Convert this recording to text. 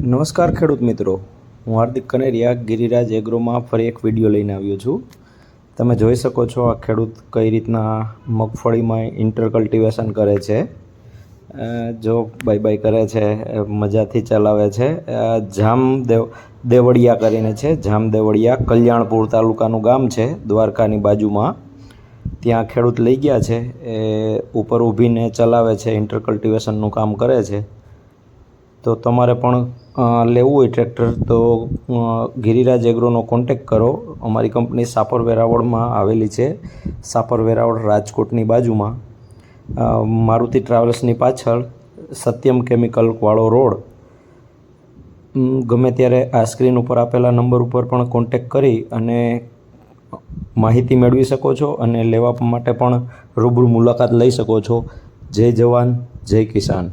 નમસ્કાર ખેડૂત મિત્રો. હું હાર્દિક કનેરિયા, ગિરિરાજ એગ્રોમાં ફરી એક વીડિયો લઈને આવ્યો છું. તમે જોઈ શકો છો આ ખેડૂત કઈ રીતના મગફળીમાં ઇન્ટર કલ્ટિવેશન કરે છે. જો બાય બાય કરે છે મજાથી ચલાવે છે. જામ દેવ, દેવળિયા કરીને છે, જામ દેવળિયા, કલ્યાણપુર તાલુકાનું ગામ છે, દ્વારકાની બાજુમાં. ત્યાં ખેડૂત લઈ ગયા છે, એ ઉપર ઊભીને ચલાવે છે ઇન્ટર કલ્ટિવેશનનું કામ કરે છે. તો તમારે પણ લેવું હોય ટ્રેક્ટર, તો ગિરિરાજ એગ્રોનો કોન્ટેક કરો. અમારી કંપની સાપર વેરાવળમાં આવેલી છે. સાપર વેરાવળ રાજકોટની બાજુમાં. મારુતિ ટ્રાવેલ્સની પાછળ સત્યમ કેમિકલવાળો રોડ. ગમે ત્યારે આ સ્ક્રીન ઉપર આપેલા નંબર ઉપર પણ કોન્ટેક કરી અને માહિતી મેળવી શકો છો અને લેવા માટે પણ રૂબરૂ મુલાકાત લઈ શકો છો. જય જવાન, જય કિસાન.